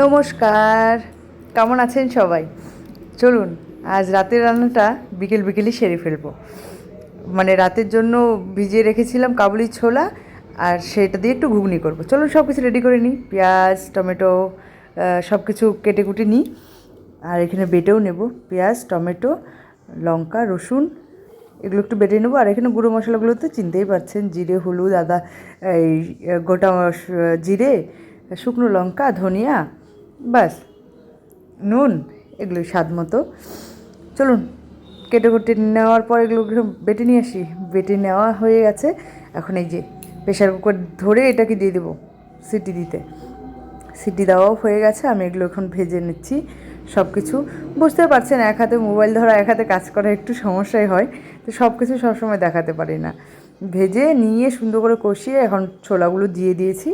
নমস্কার। কেমন আছেন সবাই? চলুন, আজ রাতের রান্নাটা বিকেল বিকেলই সেরে ফেলব। মানে রাতের জন্য ভিজিয়ে রেখেছিলাম কাবুলি ছোলা, আর সেটা দিয়ে একটু ঘুগনি করব। চলুন সব কিছু রেডি করে নিই। পেঁয়াজ, টমেটো সব কিছু কেটে কুটে নিই। আর এখানে বেটেও নেব পেঁয়াজ, টমেটো, লঙ্কা, রসুন। এগুলো একটু বেটে নেব। আর এখানে গুঁড়ো মশলাগুলো তো চিনতেই পারছেন, জিরে, হলুদ, আদা, এই, গোটা জিরে, শুকনো লঙ্কা, ধনিয়া ব্যাস নুন, এগুলো স্বাদ মতো। চলুন কেটে কুটে নেওয়ার পর এগুলো বেটে নিয়ে আসি। বেটে নেওয়া হয়ে গেছে। এখন এই যে প্রেশার কুকার ধরে এটাকে দিয়ে দেবো সিটি দিতে। সিটি দেওয়াও হয়ে গেছে, আমি এগুলো এখন ভেজে নিচ্ছি। সব কিছু বুঝতে পারছেন, এক হাতে মোবাইল ধরা, এক হাতে কাজ করা একটু সমস্যাই হয়। তো সব কিছু সবসময় দেখাতে পারি না। ভেজে নিয়ে সুন্দর করে কষিয়ে এখন ছোলাগুলো দিয়ে দিয়েছি।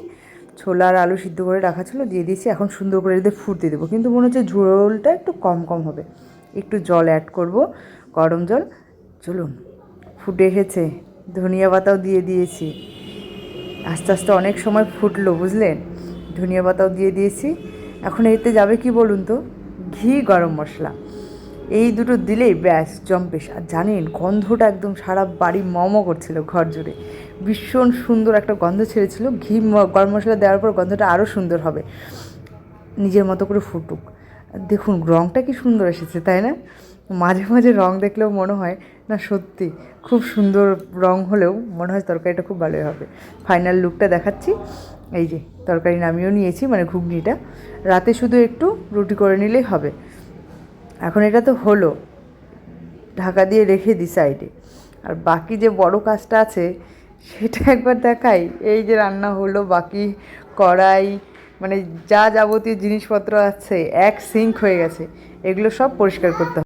ছোলা আর আলু সিদ্ধ করে রাখা ছিল, দিয়ে দিয়েছি। এখন সুন্দর করে এদের ফুটতে দেবো। কিন্তু মনে হচ্ছে ঝোলটা একটু কম কম হবে। একটু জল অ্যাড করব, গরম জল। চলুন, ফুটে এসেছে। ধনিয়া পাতাও দিয়ে দিয়েছি। আস্তে আস্তে অনেক সময় ফুটলো, বুঝলেন? ধনিয়া পাতাও দিয়ে দিয়েছি। এখন এতে যাবে কি বলুন তো? ঘি, গরম মশলা। এই দুটো দিলেই ব্যাস, জম্পেশ। আর জানেন, গন্ধটা একদম সারা বাড়ি মমো করছিল ঘর জুড়ে। ভীষণ সুন্দর একটা গন্ধ ছেড়েছিল। ঘি গরম মশলা দেওয়ার পর গন্ধটা আরও সুন্দর হবে। নিজের মতো করে ফুটুক। দেখুন রঙটা কি সুন্দর এসেছে, তাই না? মাঝে মাঝে রং দেখলেও মনে হয়, না সত্যি, খুব সুন্দর রং হলেও মনে হয় তরকারিটা খুব ভালোই হবে। ফাইনাল লুকটা দেখাচ্ছি। এই যে, তরকারি নামিয়েও নিয়েছি মানে ঘুগনিটা। রাতে শুধু একটু রুটি করে নিলেই হবে। এখন এটা তো হলো। ঢাকা দিয়ে রেখে দিই সাইডে আর বাকি যে বড় কাজটা আছে, সেটা একবার দেখাই। এই যে রান্না হলো, বাকি কড়াই মানে যা যাবতীয় জিনিসপত্র আছে, এক সিঙ্ক হয়ে গেছে। এগুলো সব পরিষ্কার করতে